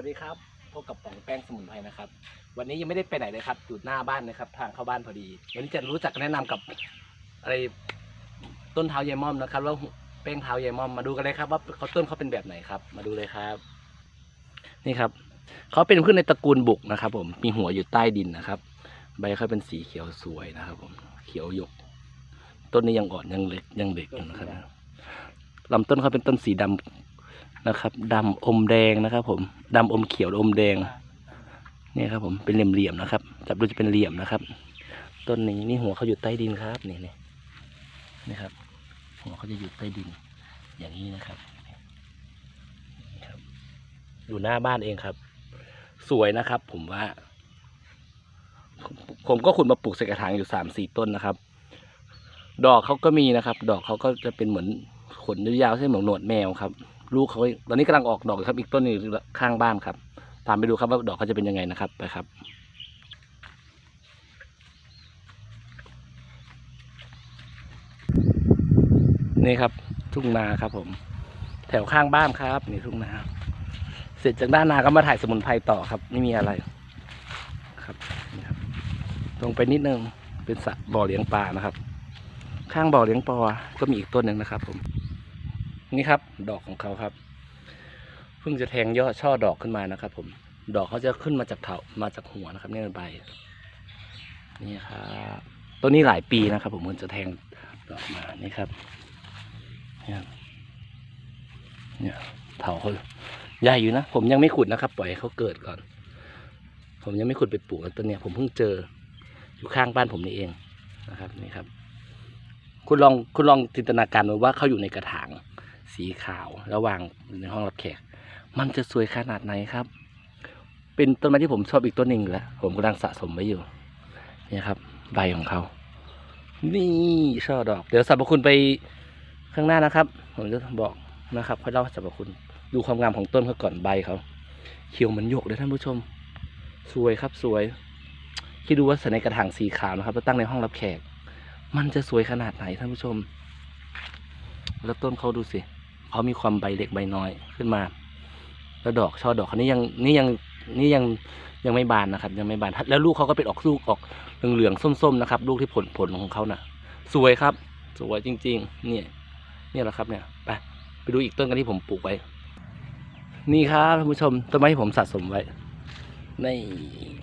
วัสดีครับพบกับป๋องแป้งสมุนไพรนะครับ วันนี้ยังไม่ได้ไปไหนเลยครับอยู่หน้าบ้านนะครับ ทางเข้าบ้านพอดีวันนี้จะรู้จักแนะนำกับอะไรต้นเท้ายายม่อมนะครับแล้วแป้งเท้ายายม่อมมาดูกันเลยครับว่าเขาต้นเขาเป็นแบบไหนครับ มาดูเลยครับ นี่ครับเขาเป็นพืชในตระกูลบุกนะครับ ผมมีหัวอยู่ใต้ดินนะครับ ใบเขาเป็นสีเขียวสวยนะครับ ผมเขียวหยก ต้นนี้ยังอ่อนยังเล็กยังเด็กอยู่นะครับลำต้นเขาเป็นต้นสีดำ นะครับดำอมแดงนะครับ ผมดำอมเขียวอมแดงนี่ครับ ผมเป็นเหลี่ยมๆนะครับ จับดูจะเป็นเหลี่ยมนะครับ ต้นนี้นี่หัวเขาอยู่ใต้ดินครับนี่นี่นี่ครับ หัวเขาจะอยู่ใต้ดิน อย่างนี้นะครับครับ อยู่หน้าบ้านเองครับ สวยนะครับ ผมว่าผมผมก็ขุดมาปลูกใส่กระถางอยู่สามสี่ต้นนะครับ ดอกเขาก็มีนะครับ ดอกเขาก็จะเป็นเหมือนขนยาวๆใช่เหมือนหนวดแมวครับ ลูกเขาตอนนี้กำลังออกดอกครับ อีกต้นหนึงอยู่ข้างบ้านครับ ตามไปดูครับว่าดอกเขาจะเป็นยังไงนะครับไปครับนี่ครับ ทุ่งนาครับ ผม แถวข้างบ้านครับ นี่ทุ่งนา เสร็จจากด้านนาก็มาถ่ายสมุนไพรต่อครับ ไม่มีอะไรครับนี่ครับลงไปนิดนึงเป็นสระบ่อเลี้ยงปลานะครับ ข้างบ่อเลี้ยงปลาก็มีอีกต้นหนึ่งนะครับ ผม นี่ครับ ดอกของเขาครับ เพิ่งจะแทงยอดช่อดอกขึ้นมานะครับ ผม ดอกเขาจะขึ้นมาจากเถามาจากหัวนะครับนี่เป็นใบนี่ครับต้นนี้หลายปีนะครับ ผมมันจะแทงดอกมานี่ครับเนี่ยเนี่ยเถาเขาใหญ่อยู่นะผมยังไม่ขุดนะครับ ปล่อยเขาเกิดก่อน ผมยังไม่ขุดไปปลูกต้นเนี้ยผมเพิ่งเจออยู่ข้างบ้านผมนี่เองนะครับนี่ครับ คุณลองคุณลองจินตนาการดูว่าเขาอยู่ในกระถาง สีขาวแล้ววางในห้องรับแขก มันจะสวยขนาดไหนครับ เป็นต้นไม้ที่ผมชอบอีกต้นหนึ่งแล้วผมกำลังสะสมไว้อยู่นี่ครับ ใบของเขา นี่ช่อดอก เดี๋ยวสรรพคุณไปข้างหน้านะครับ ผมจะบอกนะครับค่อยเล่าสรรพคุณ ดูความงามของต้นเขาก่อนใบเขาเขียวเหมือนหยกเลยท่านผู้ชม สวยครับสวยคิดดูว่าใส่ในกระถางสีขาวนะครับแล้วตั้งในห้องรับแขก มันจะสวยขนาดไหนท่านผู้ชม แล้วต้นเขาดูสิ เขามีความใบเล็กใบน้อยขึ้นมา แล้วดอกช่อดอกเขานี่ยังนี่ยังนี่ยังยังไม่บานนะครับ ยังไม่บานแล้วลูกเขาก็เป็นออกลูกออกเหลืองๆส้มๆนะครับ ลูกที่ผลผลของเขาน่ะ สวยครับ สวยจริง ๆ เนี่ย เนี่ยแหละครับเนี่ยไปไปดูอีกต้นกันที่ผมปลูกไว้ นี่ครับท่านผู้ชมต้นไม้ที่ผมสะสมไว้นี่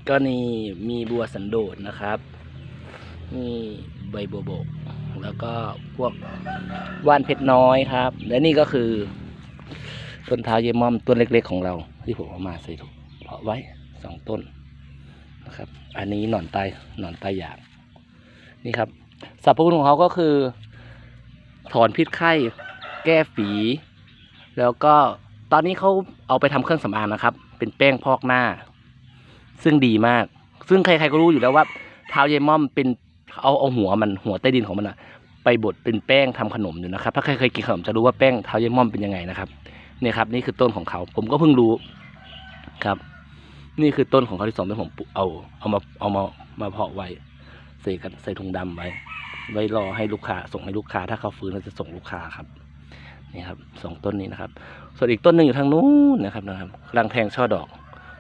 ก็นี่มีบัวสันโดษนะครับนี่ใบบัวบก แล้วก็พวกว่านเพชรน้อยครับ และนี่ก็คือต้นเท้าเยายม่อมต้นเล็ก ๆ ของเรา ที่ผมเอามาใส่ถุงเพาะไว้สองต้นนะครับ อันนี้หนอนไตหนอนไตหยางนี่ครับสรรพคุณของเขาก็คือ ถอนพิษไข้แก้ฝี แล้วก็ตอนนี้เขาเอาไปทำเครื่องสำอางนะครับ เป็นแป้งพอกหน้า ซึ่งดีมาก ซึ่งใครๆก็รู้อยู่แล้วว่าเท้าเยายม่อมเป็น เอาเอาหัวมันหัวใต้ดินของมันอะไปบดเป็นแป้งทำขนมอยู่นะครับ ถ้าใครเคยกินขนมจะรู้ว่าแป้งเท้าเยายม่อมเป็นยังไงนะครับเนี่ยครับ นี่คือต้นของเขา ผมก็เพิ่งรู้ครับ นี่คือต้นของเขาที่สองที่ผมเอาเอามาเอามามาเพาะไว้ใส่กันใส่ถุงดำไว้ ไว้รอให้ลูกค้าส่งให้ลูกค้า ถ้าเขาฟื้นเราจะส่งลูกค้าครับนี่ครับสองต้นนี้นะครับ ส่วนอีกต้นหนึ่งอยู่ทางนู้นนะครับนะครับกำลังแทงช่อดอก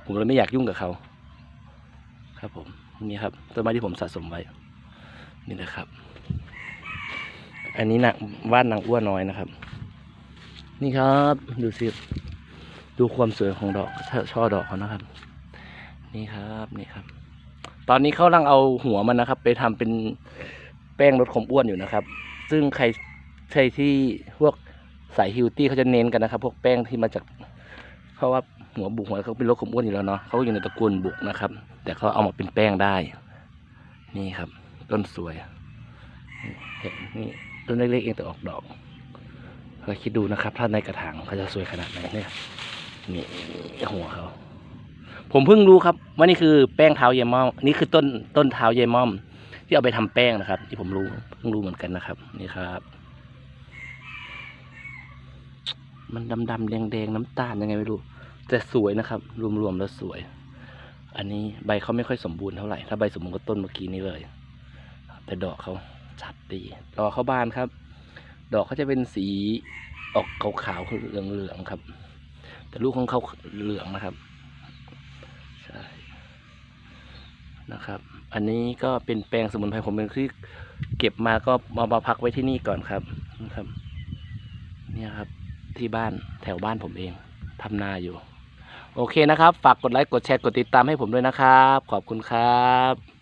ผมเลยไม่อยากยุ่งกับเขา ครับผมนี่ครับต้นไม้ที่ผมสะสมไว้ นี่นะครับ อันนี้นะว่านนางอ้วนน้อยนะครับ นี่ครับดูสิดูความสวยของดอกช่อดอกเขานะครับ นี่ครับนี่ครับ ตอนนี้เขาลังเอาหัวมันนะครับ ไปทำเป็นแป้งลดความอ้วนอยู่นะครับ ซึ่งใครใครที่พวกสายฮิลตี้เขาจะเน้นกันนะครับ พวกแป้งที่มาจากเพราะว่าหัวบุกหัวเขาเป็นลดความอ้วนอยู่แล้วเนาะเขาอยู่ในตระกูลบุกนะครับ แต่เขาเอามาเป็นแป้งได้ นี่ครับ ต้นสวยเห็นนี่ต้นเล็กๆเองแต่ออกดอกเราคิดดูนะครับ ถ้าในกระถางเขาจะสวยขนาดไหนเนี่ยนี่หัวเขาผมเพิ่งรู้ครับว่านี่คือแป้งเท้าเยม่อมนี่คือต้นต้นเท้าเยม่อม ที่เอาไปทำแป้งนะครับ ที่ผมรู้เพิ่งรู้เหมือนกันนะครับ นี่ครับ มันดำๆแดงๆน้ำตาลยังไงไม่รู้แต่สวยนะครับ รวมๆแล้วสวย อันนี้ใบเขาไม่ค่อยสมบูรณ์เท่าไหร่ถ้าใบสมบูรณ์ก็ต้นเมื่อกี้นี้เลย แต่ดอกเขาชัดดีรอเข้าบ้านครับ ดอกเขาจะเป็นสีออกขาวๆเหลืองๆครับ แต่ลูกของเขาเหลืองนะครับใช่นะครับ อันนี้ก็เป็นแปลงสมุนไพรผมเป็นที่เก็บมาก็มามาพักไว้ที่นี่ก่อนครับนะครับ เนี่ยครับที่บ้านแถวบ้านผมเองทำนาอยู่ โอเคนะครับ ฝากกดไลค์กดแชร์กดติดตามให้ผมด้วยนะครับ ขอบคุณครับ